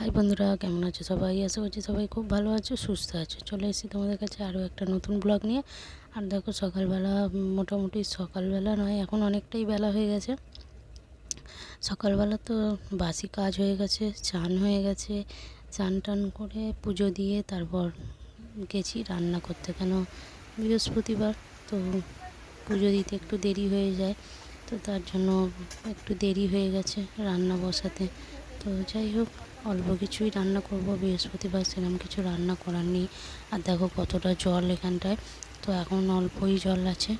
High বন্ধুরা, কেমন আছো সবাই? আশা করছি সবাই খুব ভালো আছো, সুস্থ আছো। চলে এসেছি তোমাদের কাছে আরও একটা নতুন ব্লগ নিয়ে। আর দেখো, সকালবেলা, মোটামুটি সকালবেলা নয়, এখন অনেকটাই বেলা হয়ে গেছে। সকালবেলা তো বাসি কাজ হয়ে গেছে, চান হয়ে গেছে। চান টান করে পুজো দিয়ে তারপর গেছি রান্না করতে, কেন বৃহস্পতিবার। তো পুজো দিতে একটু দেরি হয়ে যায়, তো তার জন্য একটু দেরি হয়ে গেছে রান্না বসাতে। তো যাই হোক অল্প কিছুই রান্না করব, বৃহস্পতিবার সেরকম কিছু রান্না করার নেই। আর দেখো কতটা জল এখানটায়। তো এখন অল্পই জল আছে।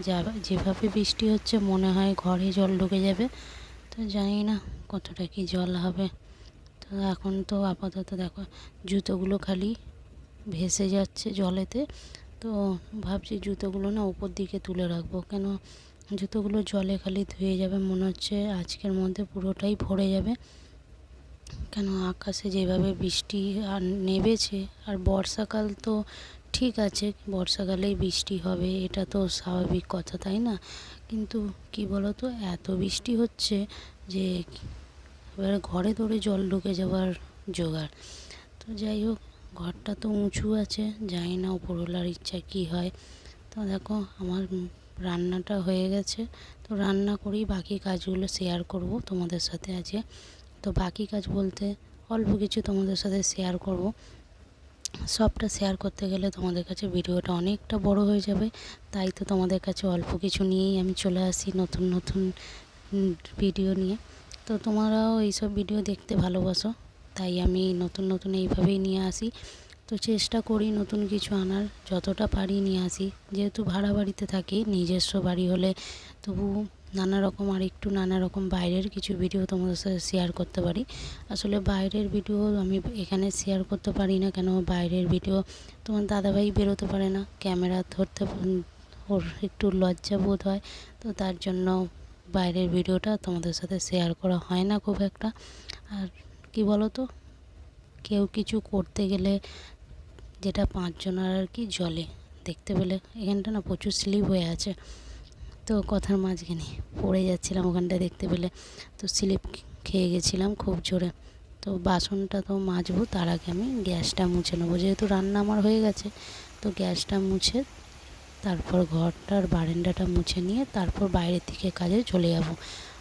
যা, যেভাবে বৃষ্টি হচ্ছে মনে হয় ঘরে জল ঢুকে যাবে। তো জানি না কতটা কি জল হবে। তো এখন তো আপাতত দেখো জুতোগুলো খালি ভেসে যাচ্ছে জলেতে। তো ভাবছি জুতোগুলো না উপর দিকে তুলে রাখব। কেন? জুতোগুলো জলে খালি ধুয়ে যাবে মনে হচ্ছে। আজকের মধ্যে পুরোটাই ভরে যাবে। কেন আকাশে যেভাবে বৃষ্টি আর নেবেছে আর বর্ষাকাল তো ঠিক আছে, বর্ষাকালেই বৃষ্টি হবে, এটা তো স্বাভাবিক কথা, তাই না? কিন্তু কি তো এত বৃষ্টি হচ্ছে যে এবারে ঘরে ধরে জল ঢুকে যাওয়ার জোগাড়। তো যাই হোক, ঘরটা তো উঁচু আছে, জানি না উপরওয়ালার ইচ্ছা কী হয়। তো দেখো, আমার রান্নাটা হয়ে গেছে, তো রান্না করেই বাকি কাজগুলো শেয়ার করব তোমাদের সাথে আজকে। তো বাকি কাজ বলতে অল্প কিছু তোমাদের সাথে শেয়ার করব। সবটা শেয়ার করতে গেলে তোমাদের কাছে ভিডিওটা অনেকটা বড় হয়ে যাবে। তাই তো তোমাদের কাছে অল্প কিছু নিয়েই আমি চলে আসি নতুন নতুন ভিডিও নিয়ে। তো তোমরাও এইসব ভিডিও দেখতে ভালোবাসো, তাই আমি নতুন নতুন এইভাবেই নিয়ে আসি। তো চেষ্টা করি নতুন কিছু আনার, যতটা পারি নিয়ে আসি। যেহেতু ভাড়া বাড়িতে থাকি, নিজস্ব বাড়ি হলে তবু নানা রকম আর একটু নানা রকম বাইরের কিছু ভিডিও তোমাদের সাথে শেয়ার করতে পারি। আসলে বাইরের ভিডিও আমি এখানে শেয়ার করতে পারি না, কেন বাইরের ভিডিও তোমার দাদাভাই বেরোতে পারে না। ক্যামেরা ধরতে ওর একটু লজ্জা বোধ হয়, তো তার জন্য বাইরের ভিডিওটা তোমাদের সাথে শেয়ার করা হয় না খুব একটা। আর কি বলো তো কেউ কিছু করতে গেলে যেটা পাঁচজনের আর কি জলে দেখতে পেলে এখানটা না প্রচুর স্লিপ হয়ে আছে। তো কথার মাঝখানে পড়ে যাচ্ছিলাম ওখানটা দেখতে পেলে। তো স্লিপ খেয়ে গেছিলাম খুব জোরে। তো বাসনটা তো মাজবো, তার আগে আমি গ্যাসটা মুছে নেব। যেহেতু রান্না আমার হয়ে গেছে, তো গ্যাসটা মুছে তারপর ঘরটার বারান্দাটা মুছে নিয়ে তারপর বাইরের দিকে কাজে চলে যাব।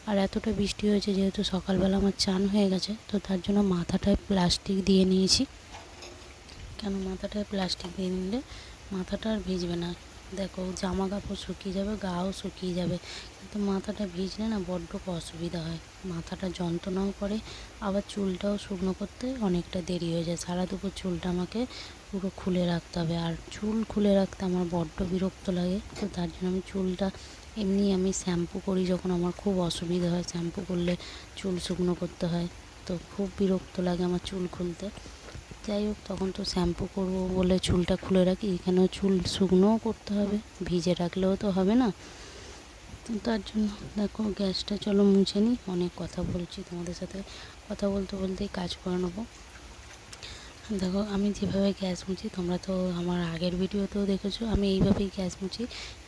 আর এতটা বৃষ্টি হয়েছে যেহেতু সকালবেলা আমার চান হয়ে গেছে, তো তার জন্য মাথাটায় প্লাস্টিক দিয়ে নিয়েছি। কেন মাথাটায় প্লাস্টিক দিয়ে নিলে মাথাটা আর ভিজবে না? দেখো জামা কাপড় শুকিয়ে যাবে, গাও শুকিয়ে যাবে। কিন্তু মাথাটা ভিজলে না বড্ড অসুবিধা হয়। মাথাটা যন্ত্রণাও করে, আবার চুলটাও শুকনো করতে অনেকটা দেরি হয়ে যায়। সারা দুপুর চুলটা আমাকে পুরো খুলে রাখতে হবে। আর চুল খুলে রাখতে আমার বড্ড বিরক্ত লাগে। তো তার জন্য আমি চুলটা এমনি আমি শ্যাম্পু করি যখন আমার খুব অসুবিধা হয়। শ্যাম্পু করলে চুল শুকনো করতে হয়। তো খুব বিরক্ত লাগে আমার চুল খুলতে। যাই হোক, তখন তো শ্যাম্পু করব বলে চুলটা খুলে রাখি। এখানেও চুল শুকনোও করতে হবে, ভিজে রাখলেও তো হবে না। তো তার জন্য দেখো, গ্যাসটা চলো মুছে নিই। অনেক কথা বলছি তোমাদের সাথে। কথা বলতে বলতেই কাজ করে নেব। দেখো, আমি যেভাবে গ্যাস মুছি, তোমরা তো আমার আগের ভিডিওতেও দেখেছ, আমি এইভাবেই গ্যাস মুছি।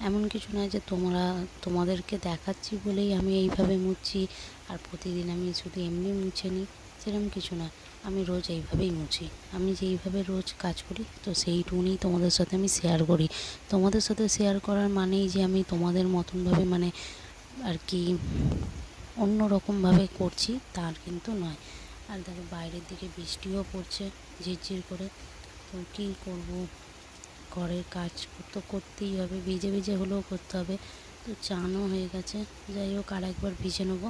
এমন কিছু নয় যে তোমরা, তোমাদেরকে দেখাচ্ছি বলেই আমি এইভাবে মুছছি আর প্রতিদিন আমি শুধু এমনি মুছে নিই। সেরকম কিছু না। আমি রোজ এইভাবেই মুছি। আমি যেইভাবে রোজ কাজ করি, তো সেইটুকুনি তোমাদের সাথে আমি শেয়ার করি। তোমাদের সাথে শেয়ার করার মানেই যে আমি তোমাদের মতনভাবে মানে আর কি অন্য রকমভাবে করছি, তার কিন্তু নয়। আর দেখো, বাইরের দিকে বৃষ্টিও পড়ছে ঝিরঝির করে। তো কী করব? ঘরের কাজ তো করতেই হবে, ভিজে ভিজে হলেও করতে হবে। তো চানও হয়ে গেছে। যাই হোক, আর একবার ভিজে নেব।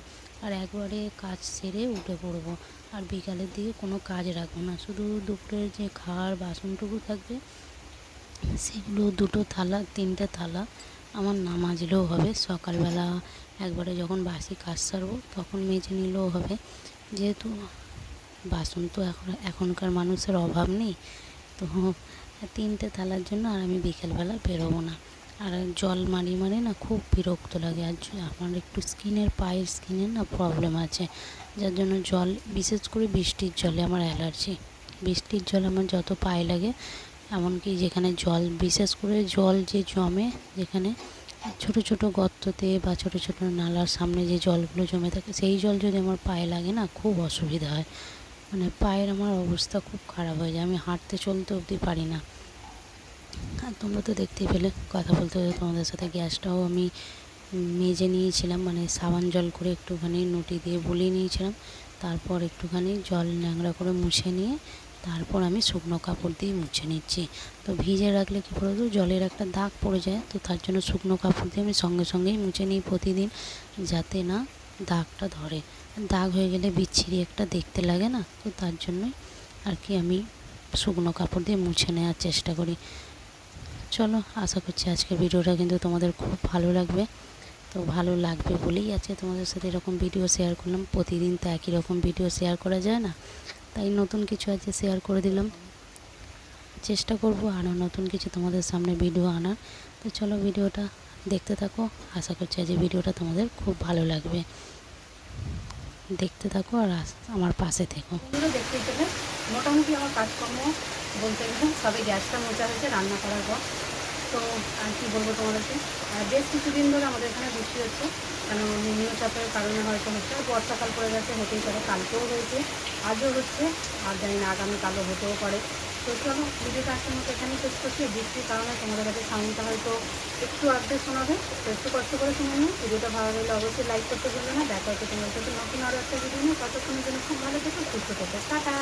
আর একবারে কাজ সেরে উঠে পড়ব। আর বিকালের দিকে কোনো কাজ রাখব না। শুধু দুপুরের যে খাওয়ার বাসনটুকু থাকবে, সেগুলো দুটো থালা, তিনটে থালা আমার নামাজলেও হবে। সকালবেলা একবারে যখন বাসি কাজ সারবো, তখন মেজে নিলেও হবে। যেহেতু বাসন তো এখন, এখনকার মানুষের অভাব নেই, তো তিনটে থালার জন্য আর আমি বিকেলবেলা বেরোবো না। আর জল মারি মারি না খুব বিরক্ত লাগে। আর আমার একটু স্কিনের, পায়ের স্কিনের না প্রবলেম আছে। যার জন্য জল, বিশেষ করে বৃষ্টির জলে আমার অ্যালার্জি। বৃষ্টির জল আমার যত পায়ে লাগে, এমনকি যেখানে জল, বিশেষ করে জল যে জমে যেখানে, ছোট ছোট গর্ততে বা ছোট ছোট নালার সামনে যে জলগুলো জমে থাকে, সেই জল যদি আমার পায়ে লাগে না, খুব অসুবিধা হয়। মানে পায়ের আমার অবস্থা খুব খারাপ হয়ে যায়। আমি হাঁটতে চলতে অবধি পারি না। আর তোমরা তো দেখতেই পেলে। কথা বলতে বলতে তোমাদের সাথে গ্যাসটাও আমি মেজে নিয়েছিলাম মানে সাবান জল করে একটুখানি নুটি দিয়ে বুলিয়ে নিয়েছিলাম। তারপর একটুখানি জল ন্যাংরা করে মুছে নিয়ে তারপর আমি শুকনো কাপড় দিয়ে মুছে নিচ্ছি। তো ভিজে রাখলে কী বলতো, জলের একটা দাগ পড়ে যায়, তো তার জন্য শুকনো কাপড় দিয়ে আমি সঙ্গে সঙ্গেই মুছে নিই প্রতিদিন, যাতে না দাগটা ধরে। দাগ হয়ে গেলে বিচ্ছিরি একটা দেখতে লাগে না, তো তার জন্যই আর কি আমি শুকনো কাপড় দিয়ে মুছে নেওয়ার চেষ্টা করি। চলো, আশা করছি আজকের ভিডিওটা কিন্তু তোমাদের খুব ভালো লাগবে। তো ভালো লাগবে বলেই আজকে তোমাদের সাথে এরকম ভিডিও শেয়ার করলাম। প্রতিদিন তো একই রকম ভিডিও শেয়ার করা যায় না। তাই নতুন কিছু আজকে শেয়ার করে দিলাম। চেষ্টা করব আরও নতুন কিছু তোমাদের সামনে ভিডিও আনার। তো চলো ভিডিওটা দেখতে থাকো। আশা করছি আজ এই ভিডিওটা তোমাদের খুব ভালো লাগবে। দেখতে থাকো আর আমার পাশে থেকো। দেখতে মোটামুটি আমার কাজকর্ম বলতে গেলে সবে গ্যাসটা মোচা হয়েছে, রান্না করার পর। তো, আর কি বলব তোমাদেরকে? বেশ কিছুদিন ধরে আমাদের এখানে বৃষ্টি হচ্ছে, কেন নিম্নচাপের কারণে হয়তো হচ্ছে, বর্ষাকাল পড়ে গেছে, হতেই পারে কালকেও হয়েছে, আজও হচ্ছে, আর জানি না আগামীকালও হতেও পারে। তো চলো ভিডিওটা আজকের মতো এখানেই শেষ করছি। বৃষ্টির কারণে তোমাদের কাছে সাউন্ডটা হয়তো একটু আর্ধেক শোনাবে, তো একটু কষ্ট করে শুনে নিও। ভিডিওটা ভালো লাগলে অবশ্যই লাইক করতে ভুলবে না। দেখা হচ্ছে তোমাদের সাথে নতুন আরও একটা ভিডিও নিয়ে। ততক্ষণের জন্য খুব ভালো থেকো, সুস্থ থেকো। টাটা!